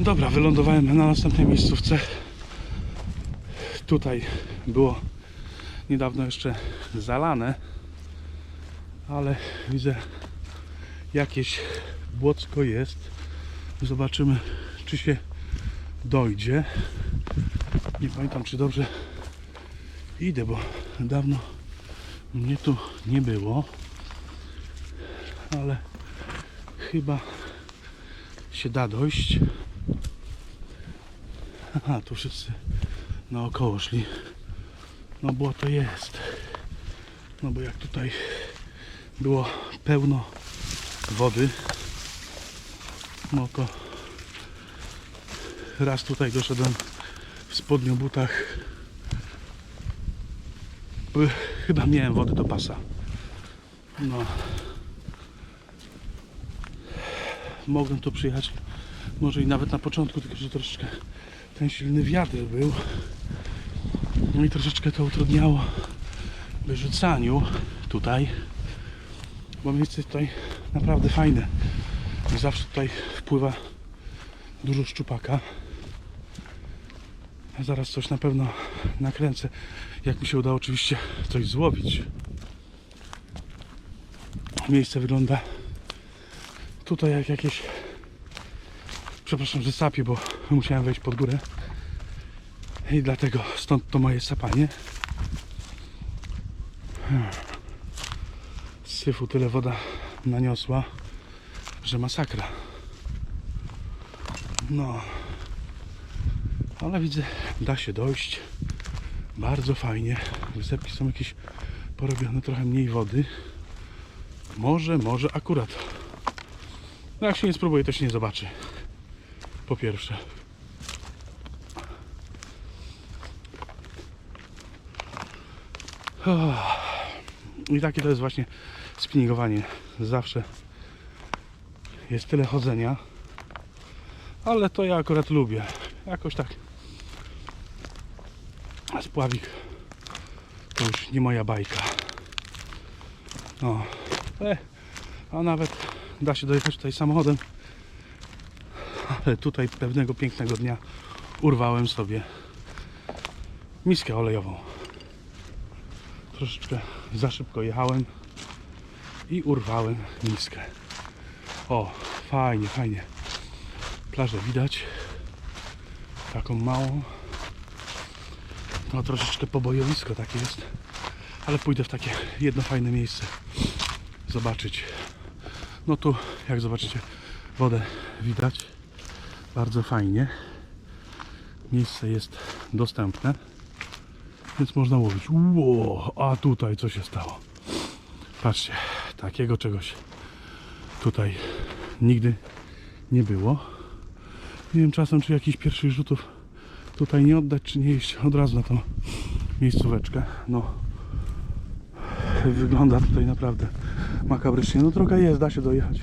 Dobra, wylądowałem na następnej miejscówce. Tutaj było niedawno jeszcze zalane, ale widzę jakieś błocko jest. Zobaczymy, czy się dojdzie. Nie pamiętam, czy dobrze idę, bo dawno mnie tu nie było, ale chyba się da dojść. Aha, tu wszyscy naokoło szli. No błoto jest. No bo jak tutaj było pełno wody, no to raz tutaj doszedłem w spodniu butach. Chyba miałem wody do pasa. No. Mogłem tu przyjechać może i nawet na początku, tylko że troszeczkę ten silny wiatr był. No i troszeczkę to utrudniało wyrzucaniu tutaj, bo miejsce tutaj naprawdę fajne. Zawsze tutaj wpływa dużo szczupaka. Zaraz coś na pewno nakręcę, jak mi się uda oczywiście coś złowić. Miejsce wygląda tutaj jak jakieś przepraszam, że sapię, bo musiałem wejść pod górę. I dlatego stąd to moje sapanie. Z syfu tyle woda naniosła że masakra. No ale widzę da się dojść. Bardzo fajnie. Wysepki są jakieś porobione trochę mniej wody. Może, może akurat. No jak się nie spróbuje to się nie zobaczy po pierwsze. Oh. I takie to jest właśnie spinningowanie. Zawsze jest tyle chodzenia, ale to ja akurat lubię. Jakoś tak. Spławik to już nie moja bajka. No, e, a nawet da się dojechać tutaj samochodem ale tutaj pewnego pięknego dnia urwałem sobie miskę olejową. Troszeczkę za szybko jechałem i urwałem miskę. O, fajnie, fajnie. Plażę widać. Taką małą. No troszeczkę pobojowisko takie jest. Ale pójdę w takie jedno fajne miejsce. Zobaczyć. No tu, jak zobaczycie, wodę widać bardzo fajnie. Miejsce jest dostępne, więc można łowić. Ło, a tutaj co się stało? Patrzcie, takiego czegoś tutaj nigdy nie było. Nie wiem czasem, czy jakichś pierwszych rzutów tutaj nie oddać, czy nie iść od razu na tą miejscóweczkę. No, wygląda tutaj naprawdę makabrycznie. No droga jest, da się dojechać.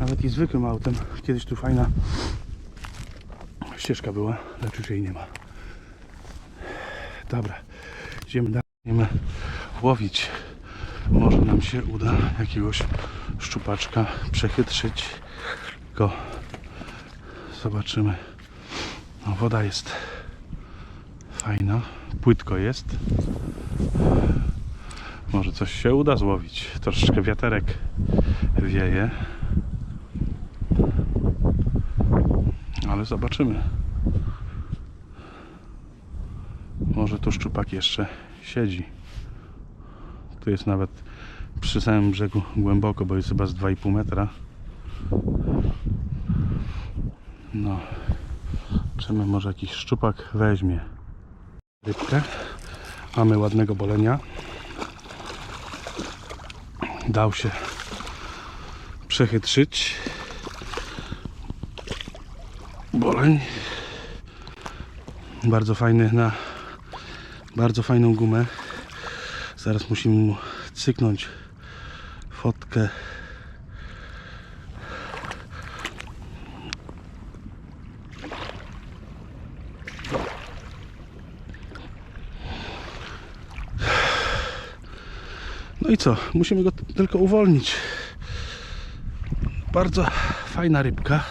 Nawet i zwykłym autem. Kiedyś tu fajna ścieżka była, lecz już jej nie ma. Dobra, idziemy dalej. Będziemy łowić. Może nam się uda jakiegoś szczupaczka przechytrzyć. Go zobaczymy. No, woda jest fajna, płytko jest. Może coś się uda złowić. Troszeczkę wiaterek wieje. ale zobaczymy. Może tu szczupak jeszcze siedzi. Tu jest nawet przy samym brzegu głęboko, bo jest chyba z 2,5 metra. No, zobaczymy, może jakiś szczupak weźmie rybkę. Mamy ładnego bolenia. Dał się przechytrzyć boleń. Bardzo fajny na bardzo fajną gumę. Zaraz musimy mu cyknąć fotkę. No i co? Musimy go tylko uwolnić. Bardzo fajna rybka.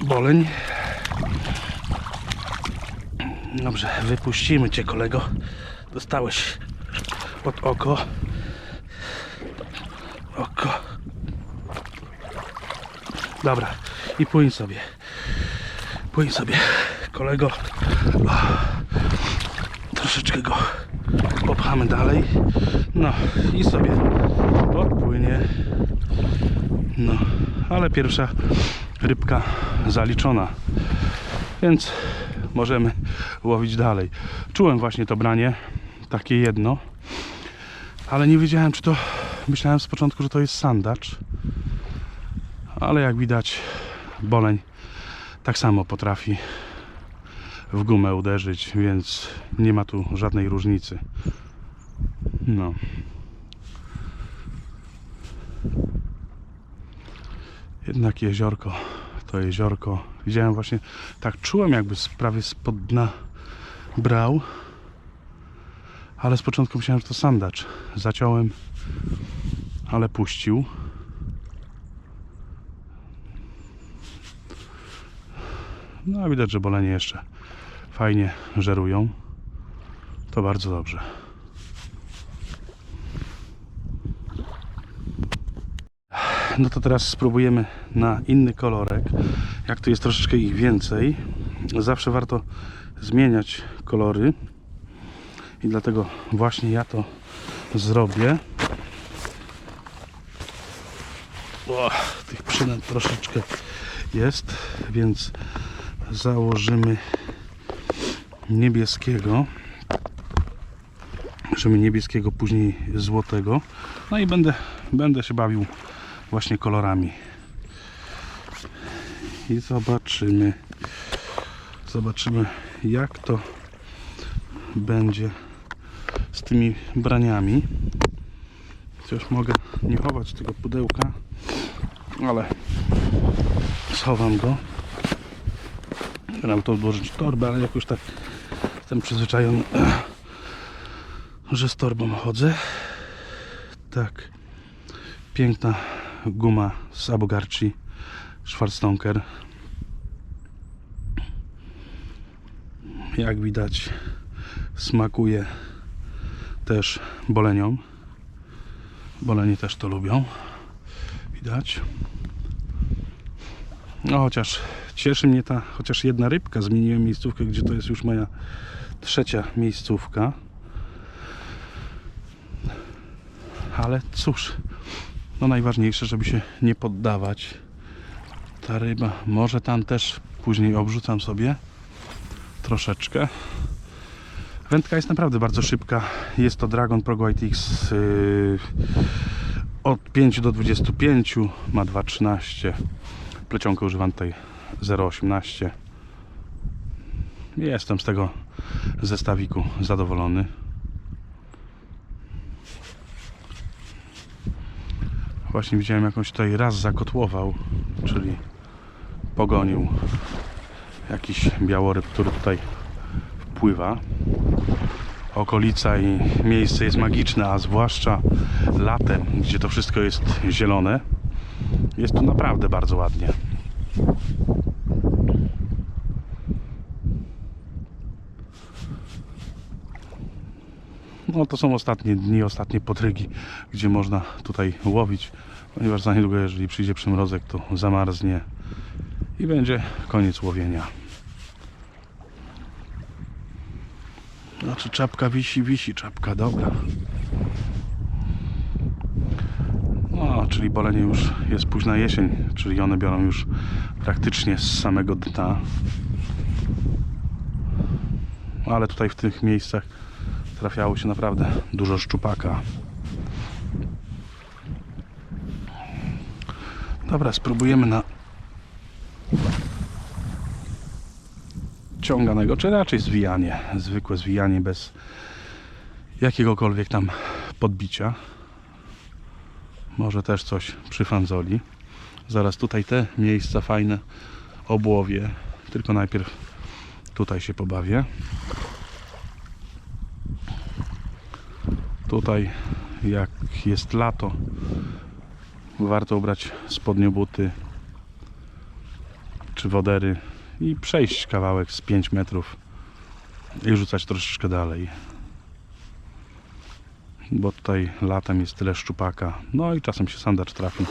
boleń. Dobrze, wypuścimy cię kolego. Dostałeś pod oko. Oko. Dobra, i płyń sobie. Płyń sobie, kolego. Troszeczkę go popchamy dalej. No i sobie odpłynie. No, ale pierwsza rybka zaliczona. Więc możemy łowić dalej. Czułem właśnie to branie, takie jedno, ale nie wiedziałem, czy to. Myślałem z początku, że to jest sandacz, ale jak widać, boleń tak samo potrafi w gumę uderzyć, więc nie ma tu żadnej różnicy. No. Jednak jeziorko to jeziorko. Widziałem właśnie, tak czułem jakby prawie spod dna brał, ale z początku myślałem, że to sandacz. Zaciąłem, ale puścił. No a widać, że bolenie jeszcze fajnie żerują. To bardzo dobrze. No to teraz spróbujemy na inny kolorek. Jak tu jest troszeczkę ich więcej, zawsze warto zmieniać kolory. I dlatego właśnie ja to zrobię. O, tych przynęt troszeczkę jest, więc założymy niebieskiego niebieskiego, później złotego no i będę, będę się bawił właśnie kolorami i zobaczymy zobaczymy jak to będzie z tymi braniami chociaż mogę nie chować tego pudełka ale schowam go Chciałem to odłożyć w torbę, ale jakoś tak jestem przyzwyczajony, że z torbą chodzę. Tak. Piękna guma z Abogarci Schwarzstonker. Jak widać smakuje też boleniom. Bolenie też to lubią. Widać. No chociaż cieszy mnie ta chociaż jedna rybka. Zmieniłem miejscówkę, gdzie to jest już moja trzecia miejscówka. Ale cóż, no najważniejsze, żeby się nie poddawać. Ta ryba, może tam też później obrzucam sobie troszeczkę. Wędka jest naprawdę bardzo szybka. Jest to Dragon Pro White X yy, od 5 do 25, ma 2,13 plecionkę używam tutaj 0,18 jestem z tego zestawiku zadowolony właśnie widziałem jakąś tutaj raz zakotłował czyli pogonił jakiś białoryb, który tutaj wpływa okolica i miejsce jest magiczne, a zwłaszcza latem, gdzie to wszystko jest zielone jest tu naprawdę bardzo ładnie. No to są ostatnie dni, ostatnie podrygi, gdzie można tutaj łowić, ponieważ za niedługo, jeżeli przyjdzie przymrozek, to zamarznie i będzie koniec łowienia. Znaczy czapka wisi, wisi czapka, dobra. No, czyli bolenie już jest późna jesień, czyli one biorą już praktycznie z samego dna. Ale tutaj w tych miejscach trafiało się naprawdę dużo szczupaka. Dobra, spróbujemy na ciąganego, czy raczej zwijanie, zwykłe zwijanie bez jakiegokolwiek tam podbicia. Może też coś przy fanzoli. Zaraz tutaj te miejsca fajne obłowie. Tylko najpierw tutaj się pobawię. Tutaj jak jest lato warto ubrać spodnie buty czy wodery i przejść kawałek z 5 metrów i rzucać troszeczkę dalej. Bo tutaj latem jest tyle szczupaka. No i czasem się sandacz trafi.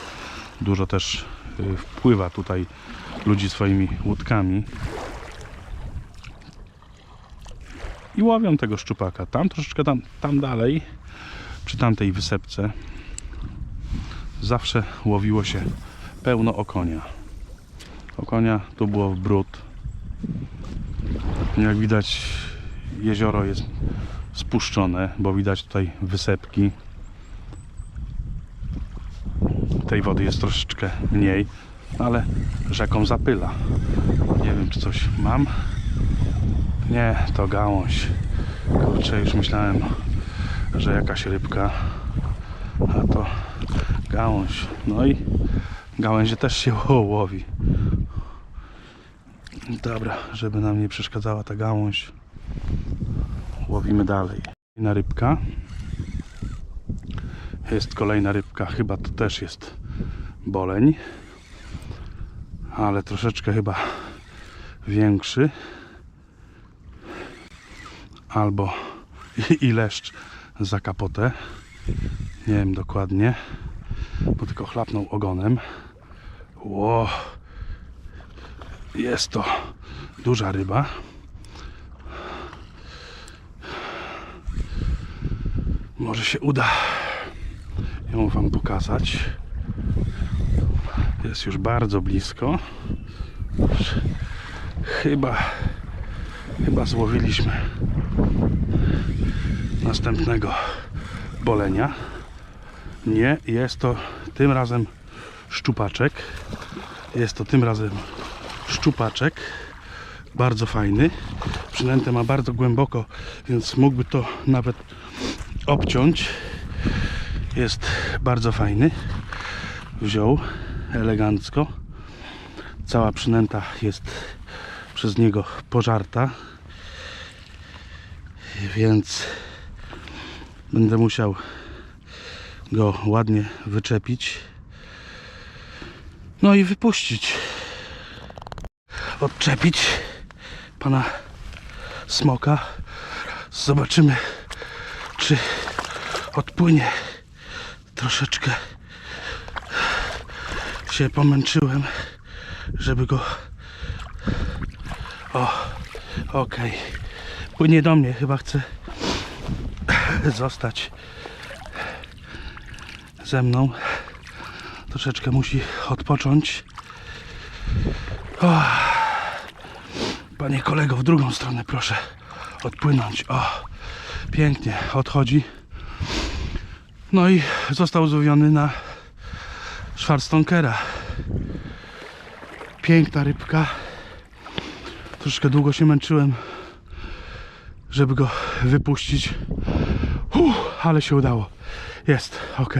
Dużo też y, wpływa tutaj ludzi swoimi łódkami. I łowią tego szczupaka. Tam troszeczkę tam, tam dalej, przy tamtej wysepce, zawsze łowiło się pełno okonia. Okonia tu było w brud. Jak widać jezioro jest spuszczone, bo widać tutaj wysepki. Tej wody jest troszeczkę mniej, ale rzeką zapyla. Nie wiem czy coś mam. Nie, to gałąź. Kurczę, już myślałem, że jakaś rybka. A to gałąź. No i gałęzie też się łowi. Dobra, żeby nam nie przeszkadzała ta gałąź. Łowimy dalej. Kolejna rybka. Jest kolejna rybka, chyba to też jest boleń. Ale troszeczkę chyba większy. Albo i leszcz za kapotę. Nie wiem dokładnie, bo tylko chlapnął ogonem. Ło, jest to duża ryba. Może się uda ją Wam pokazać. Jest już bardzo blisko. Chyba, chyba złowiliśmy następnego bolenia. Nie, jest to tym razem szczupaczek. Jest to tym razem szczupaczek. Bardzo fajny. Przynętę ma bardzo głęboko, więc mógłby to nawet obciąć. Jest bardzo fajny. Wziął elegancko. Cała przynęta jest przez niego pożarta. Więc będę musiał go ładnie wyczepić. No i wypuścić. Odczepić pana smoka. Zobaczymy, czy odpłynie. Troszeczkę się pomęczyłem, żeby go. O, okej. Płynie do mnie, chyba chce zostać ze mną. Troszeczkę musi odpocząć. O. Panie kolego, w drugą stronę proszę odpłynąć. O, pięknie odchodzi. No i został złowiony na Schwarzenkera. Piękna rybka. Troszkę długo się męczyłem, żeby go wypuścić. Ale się udało. Jest, ok.